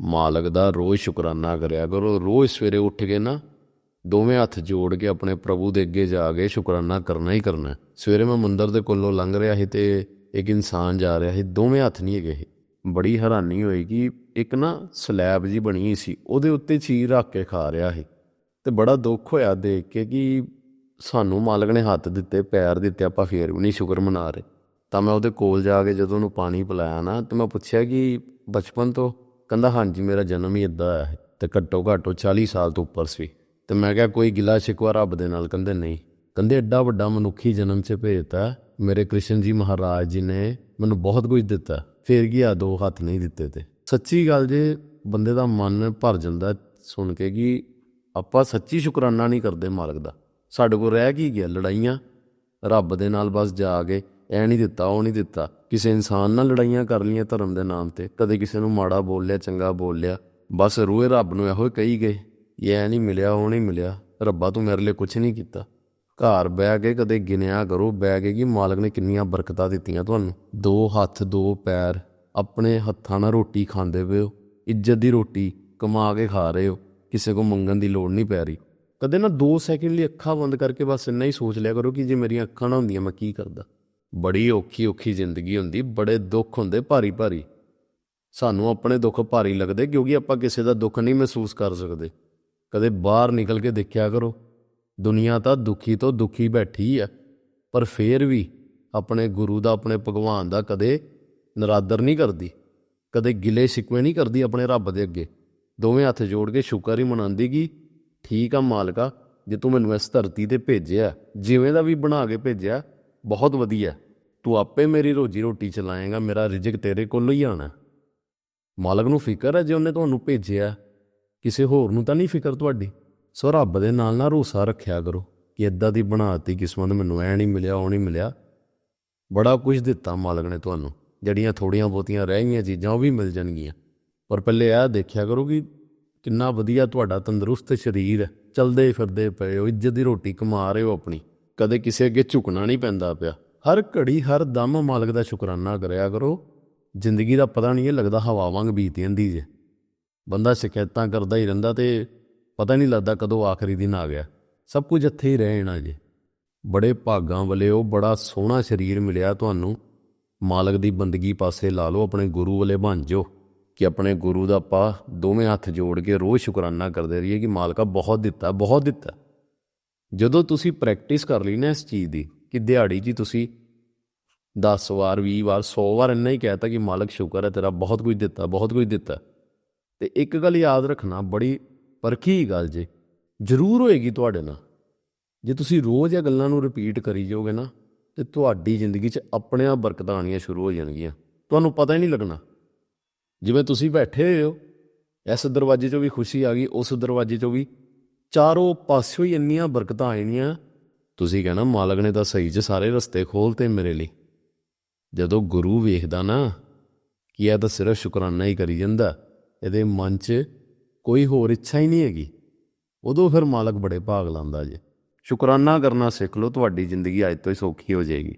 ਮਾਲਕ ਦਾ ਰੋਜ਼ ਸ਼ੁਕਰਾਨਾ ਕਰਿਆ ਕਰੋ। ਰੋਜ਼ ਸਵੇਰੇ ਉੱਠ ਕੇ ਨਾ ਦੋਵੇਂ ਹੱਥ ਜੋੜ ਕੇ ਆਪਣੇ ਪ੍ਰਭੂ ਦੇ ਅੱਗੇ ਜਾ ਕੇ ਸ਼ੁਕਰਾਨਾ ਕਰਨਾ ਹੀ ਕਰਨਾ। ਸਵੇਰੇ ਮੈਂ ਮੰਦਰ ਦੇ ਕੋਲੋਂ ਲੰਘ ਰਿਹਾ ਸੀ ਤੇ ਇੱਕ ਇਨਸਾਨ ਜਾ ਰਿਹਾ ਸੀ। ਦੋਵੇਂ ਹੱਥ ਨਹੀਂ ਹੈਗੇ ਸੀ ਬੜੀ ਹੈਰਾਨੀ ਹੋਈ ਕਿ ਇੱਕ ਨਾ ਸਲੈਬ ਜੀ ਬਣੀ ਸੀ, ਉਹਦੇ ਉੱਤੇ ਚੀਰ ਰੱਖ ਕੇ ਖਾ ਰਿਹਾ ਸੀ ਤੇ ਬੜਾ ਦੁੱਖ ਹੋਇਆ ਦੇਖ ਕੇ ਕਿ ਸਾਨੂੰ ਮਾਲਕ ਨੇ ਹੱਥ ਦਿੱਤੇ, ਪੈਰ ਦਿੱਤੇ, ਆਪਾਂ ਫੇਰ ਵੀ ਨਹੀਂ ਸ਼ੁਕਰ ਮਨਾ ਰਹੇ। ਤਾਂ ਮੈਂ ਉਹਦੇ ਕੋਲ ਜਾ ਕੇ ਜਦੋਂ ਉਹਨੂੰ ਪਾਣੀ ਪਿਲਾਇਆ ਨਾ, ਤੇ ਮੈਂ ਪੁੱਛਿਆ ਕਿ ਬਚਪਨ ਤੋਂ ਕਹਿੰਦਾ, ਹਾਂਜੀ, ਮੇਰਾ ਜਨਮ ਹੀ ਇਦਾਂ ਹੈ ਤੇ ਘੱਟੋ ਘੱਟ ਉਹ 40 ਸਾਲ ਤੋਂ ਉੱਪਰ ਸੀ। ਤੇ ਮੈਂ ਕਿਹਾ, ਕੋਈ ਗਿਲਾ ਸ਼ਿਕਵਾ ਰੱਬ ਦੇ ਨਾਲ। ਕਹਿੰਦੇ, ਨਹੀਂ। ਕਹਿੰਦੇ ਐਡਾ ਵੱਡਾ ਮਨੁੱਖੀ ਜਨਮ 'ਚ ਭੇਜਤਾ ਮੇਰੇ ਕ੍ਰਿਸ਼ਨ ਜੀ ਮਹਾਰਾਜ ਜੀ ਨੇ ਮੈਨੂੰ ਬਹੁਤ ਕੁਝ ਦਿੱਤਾ, ਫੇਰ ਕੀ ਆ, ਦੋ ਹੱਥ ਨਹੀਂ ਦਿੱਤੇ ਤੇ। ਸੱਚੀ ਗੱਲ ਜੇ ਬੰਦੇ ਦਾ ਮਨ ਭਰ ਜਾਂਦਾ ਸੁਣ ਕੇ ਕਿ ਆਪਾਂ ਸੱਚੀ ਸ਼ੁਕਰਾਨਾ ਨਹੀਂ ਕਰਦੇ ਮਾਲਕ ਦਾ। ਸਾਡੇ ਕੋਲ ਰਹਿ ਕੀ ਗਿਆ, ਲੜਾਈਆਂ, ਰੱਬ ਦੇ ਨਾਲ ਬਸ ਜਾ ਕੇ ਐ ਨਹੀਂ ਦਿੱਤਾ, ਉਹ ਨਹੀਂ ਦਿੱਤਾ। ਕਿਸੇ ਇਨਸਾਨ ਨਾਲ ਲੜਾਈਆਂ ਕਰ ਲਈਆਂ ਧਰਮ ਦੇ ਨਾਮ ਤੇ, ਕਦੇ ਕਿਸੇ ਨੂੰ ਮਾੜਾ ਬੋਲ ਲਿਆ ਚੰਗਾ ਬੋਲ ਲਿਆ ਬਸ ਰੂਏ ਰੱਬ ਨੂੰ ਇਹੋ ਹੀ ਕਹੀ ਗਏ, ਇਹ ਨਹੀਂ ਮਿਲਿਆ, ਉਹ ਨਹੀਂ ਮਿਲਿਆ, ਰੱਬਾ ਤੂੰ ਮੇਰੇ ਲਈ ਕੁਝ ਨਹੀਂ ਕੀਤਾ। ਘਰ ਬਹਿ ਕੇ ਕਦੇ ਗਿਣਿਆ ਕਰੋ, ਬਹਿ ਕੇ ਕਿ ਮਾਲਕ ਨੇ ਕਿੰਨੀਆਂ ਬਰਕਤਾਂ ਦਿੱਤੀਆਂ ਤੁਹਾਨੂੰ। ਦੋ ਹੱਥ, ਦੋ ਪੈਰ, ਆਪਣੇ ਹੱਥਾਂ ਨਾਲ ਰੋਟੀ ਖਾਂਦੇ ਪਏ ਹੋ, ਇੱਜ਼ਤ ਦੀ ਰੋਟੀ ਕਮਾ ਕੇ ਖਾ ਰਹੇ ਹੋ, ਕਿਸੇ ਕੋ ਮੰਗਣ ਦੀ ਲੋੜ ਨਹੀਂ ਪੈ ਰਹੀ। ਕਦੇ ਨਾ 2 ਸੈਕਿੰਡ ਲਈ ਅੱਖਾਂ ਬੰਦ ਕਰਕੇ ਬਸ ਇੰਨਾ ਹੀ ਸੋਚ ਲਿਆ ਕਰੋ ਕਿ ਜੇ ਮੇਰੀਆਂ ਅੱਖਾਂ ਨਾ ਹੁੰਦੀਆਂ ਮੈਂ ਕੀ ਕਰਦਾ। ਬੜੀ ਔਖੀ ਔਖੀ ਜ਼ਿੰਦਗੀ ਹੁੰਦੀ, ਬੜੇ ਦੁੱਖ ਹੁੰਦੇ ਭਾਰੀ ਭਾਰੀ। ਸਾਨੂੰ ਆਪਣੇ ਦੁੱਖ ਭਾਰੀ ਲੱਗਦੇ ਕਿਉਂਕਿ ਆਪਾਂ ਕਿਸੇ ਦਾ ਦੁੱਖ ਨਹੀਂ ਮਹਿਸੂਸ ਕਰ ਸਕਦੇ। ਕਦੇ ਬਾਹਰ ਨਿਕਲ ਕੇ ਦੇਖਿਆ ਕਰੋ, ਦੁਨੀਆ ਤਾਂ ਦੁਖੀ ਤੋਂ ਦੁਖੀ ਬੈਠੀ ਆ, ਪਰ ਫੇਰ ਵੀ ਆਪਣੇ ਗੁਰੂ ਦਾ, ਆਪਣੇ ਭਗਵਾਨ ਦਾ ਕਦੇ ਨਰਾਦਰ ਨਹੀਂ ਕਰਦੀ, ਕਦੇ ਗਿਲੇ ਸ਼ਿਕਵੇ ਨਹੀਂ ਕਰਦੀ ਆਪਣੇ ਰੱਬ ਦੇ ਅੱਗੇ। ਦੋਵੇਂ ਹੱਥ ਜੋੜ ਕੇ ਸ਼ੁਕਰ ਹੀ ਮਨਾਉਂਦੀ ਕਿ ਠੀਕ ਆ ਮਾਲਕਾ, ਜੇ ਤੂੰ ਮੈਨੂੰ ਇਸ ਧਰਤੀ ਤੇ ਭੇਜਿਆ, ਜਿਵੇਂ ਦਾ ਵੀ ਬਣਾ ਕੇ ਭੇਜਿਆ ਬਹੁਤ ਵਧੀਆ। ਤੂੰ ਆਪੇ ਮੇਰੀ ਰੋਜੀ ਰੋਟੀ ਚਲਾਏਗਾ, ਮੇਰਾ ਰਿਜ਼ਕ ਤੇਰੇ ਕੋਲੋਂ ਹੀ ਆਣਾ। ਮਾਲਕ ਨੂੰ ਫਿਕਰ ਹੈ ਜੇ ਉਹਨੇ ਤੁਹਾਨੂੰ ਭੇਜਿਆ। ਕਿਸੇ ਹੋਰ ਨੂੰ ਤਾਂ ਨਹੀਂ ਫਿਕਰ ਤੁਹਾਡੀ। ਸੋ ਰੱਬ ਦੇ ਨਾਲ ਨਾ ਰੋਸਾ ਰੱਖਿਆ ਕਰੋ ਕਿ ਇਦਾਂ ਦੀ ਬਣਾਤੀ ਕਿਸਮਤ ਮੈਨੂੰ ਐ ਨਹੀਂ ਮਿਲਿਆ, ਉਹ ਨਹੀਂ ਮਿਲਿਆ। ਬੜਾ ਕੁਝ ਦਿੱਤਾ ਮਾਲਕ ਨੇ ਤੁਹਾਨੂੰ। ਜਿਹੜੀਆਂ ਥੋੜੀਆਂ ਬਹੁਤੀਆਂ ਰਹਿ ਗਈਆਂ ਚੀਜ਼ਾਂ ਉਹ ਵੀ ਮਿਲ ਜਾਣਗੀਆਂ। ਪਰ ਪਹਿਲੇ ਇਹ ਦੇਖਿਆ ਕਰੋ ਕਿ ਕਿੰਨਾ ਵਧੀਆ ਤੁਹਾਡਾ ਤੰਦਰੁਸਤ ਸਰੀਰ ਹੈ। ਚਲਦੇ ਫਿਰਦੇ ਪਏ ਹੋ, ਇੱਜ਼ਤ ਦੀ ਰੋਟੀ ਕਮਾ ਰਹੇ ਹੋ ਆਪਣੀ। ਕਦੇ ਕਿਸੇ ਅੱਗੇ ਝੁਕਣਾ ਨਹੀਂ ਪੈਂਦਾ ਪਿਆ। ਹਰ ਘੜੀ, ਹਰ ਦਮ ਮਾਲਕ ਦਾ ਸ਼ੁਕਰਾਨਾ ਕਰਿਆ ਕਰੋ। ਜ਼ਿੰਦਗੀ ਦਾ ਪਤਾ ਨਹੀਂ ਇਹ ਲੱਗਦਾ ਹਵਾ ਵਾਂਗ ਬੀਤ ਜਾਂਦੀ ਜੇ। ਬੰਦਾ ਸ਼ਿਕਾਇਤਾਂ ਕਰਦਾ ਹੀ ਰਹਿੰਦਾ ਤੇ ਪਤਾ ਨਹੀਂ ਲੱਗਦਾ ਕਦੋਂ ਆਖਰੀ ਦਿਨ ਆ ਗਿਆ। ਸਭ ਕੁਝ ਇੱਥੇ ਹੀ ਰਹਿ ਜਾਣਾ ਜੇ। ਬੜੇ ਭਾਗਾਂ ਵਾਲੇ ਉਹ ਬੜਾ ਸੋਹਣਾ ਸਰੀਰ ਮਿਲਿਆ ਤੁਹਾਨੂੰ। ਮਾਲਕ ਦੀ ਬੰਦਗੀ ਪਾਸੇ ਲਾ ਲਓ, ਆਪਣੇ ਗੁਰੂ ਵਾਲੇ ਬਣ ਜਾਓ। ਕਿ ਆਪਣੇ ਗੁਰੂ ਦਾ ਪਾ ਦੋਵੇਂ ਹੱਥ ਜੋੜ ਕੇ ਰੋਜ਼ ਸ਼ੁਕਰਾਨਾ ਕਰਦੇ ਰਹੀਏ ਕਿ ਮਾਲਕਾ ਬਹੁਤ ਦਿੱਤਾ ਬਹੁਤ ਦਿੱਤਾ। ਜਦੋਂ ਤੁਸੀਂ ਪ੍ਰੈਕਟਿਸ ਕਰ ਲਈ ਨਾ ਇਸ ਚੀਜ਼ ਦੀ, ਕਿ ਦਿਹਾੜੀ 'ਚ ਹੀ ਤੁਸੀਂ 10 ਵਾਰ 20 ਵਾਰ 100 ਵਾਰ ਇੰਨਾ ਹੀ ਕਹਿਤਾ ਕਿ ਮਾਲਕ ਸ਼ੁਕਰ ਹੈ, ਤੇਰਾ ਬਹੁਤ ਕੁਝ ਦਿੱਤਾ, ਬਹੁਤ ਕੁਝ ਦਿੱਤਾ। ਤੇ ਇੱਕ ਗੱਲ ਯਾਦ ਰੱਖਣਾ, ਬੜੀ ਪਰਖੀ ਗੱਲ ਜੇ, ਜ਼ਰੂਰ ਹੋਏਗੀ ਤੁਹਾਡੇ ਨਾਲ। ਜੇ ਤੁਸੀਂ ਰੋਜ਼ ਇਹ ਗੱਲਾਂ ਨੂੰ ਰਿਪੀਟ ਕਰੀ ਜਾਓਗੇ ਨਾ, ਤੇ ਤੁਹਾਡੀ ਜ਼ਿੰਦਗੀ 'ਚ ਆਪਣੇ ਆਪ ਬਰਕਤਾਂ ਆਉਣੀਆਂ ਸ਼ੁਰੂ ਹੋ ਜਾਣਗੀਆਂ। ਤੁਹਾਨੂੰ ਪਤਾ ਹੀ ਨਹੀਂ ਲੱਗਣਾ। ਜਿਵੇਂ ਤੁਸੀਂ ਬੈਠੇ ਹੋਏ ਹੋ, ਇਸ ਦਰਵਾਜ਼ੇ 'ਚੋਂ ਵੀ ਖੁਸ਼ੀ ਆ ਗਈ, ਉਸ ਦਰਵਾਜ਼ੇ 'ਚੋਂ ਵੀ ਚਾਰੋਂ ਪਾਸਿਓਂ ਹੀ ਇੰਨੀਆਂ ਬਰਕਤਾਂ ਆਈਆਂ ਤੁਸੀਂ ਕਹਿਣਾ, ਮਾਲਕ ਨੇ ਤਾਂ ਸਹੀ 'ਚ ਸਾਰੇ ਰਸਤੇ ਖੋਲਤੇ ਮੇਰੇ ਲਈ। ਜਦੋਂ ਗੁਰੂ ਵੇਖਦਾ ਨਾ, ਕਿ ਇਹ ਤਾਂ ਸਿਰਫ ਸ਼ੁਕਰਾਨਾ ਹੀ ਕਰੀ ਜਾਂਦਾ, ਇਹਦੇ ਮਨ 'ਚ ਕੋਈ ਹੋਰ ਇੱਛਾ ਹੀ ਨਹੀਂ ਹੈਗੀ। ਉਦੋਂ ਫਿਰ ਮਾਲਕ ਬੜੇ ਭਾਗ ਲਾਂਦਾ ਜੇ। ਸ਼ੁਕਰਾਨਾ ਕਰਨਾ ਸਿੱਖ ਲਓ, ਤੁਹਾਡੀ ਜ਼ਿੰਦਗੀ ਅੱਜ ਤੋਂ ਹੀ ਸੌਖੀ ਹੋ ਜਾਏਗੀ।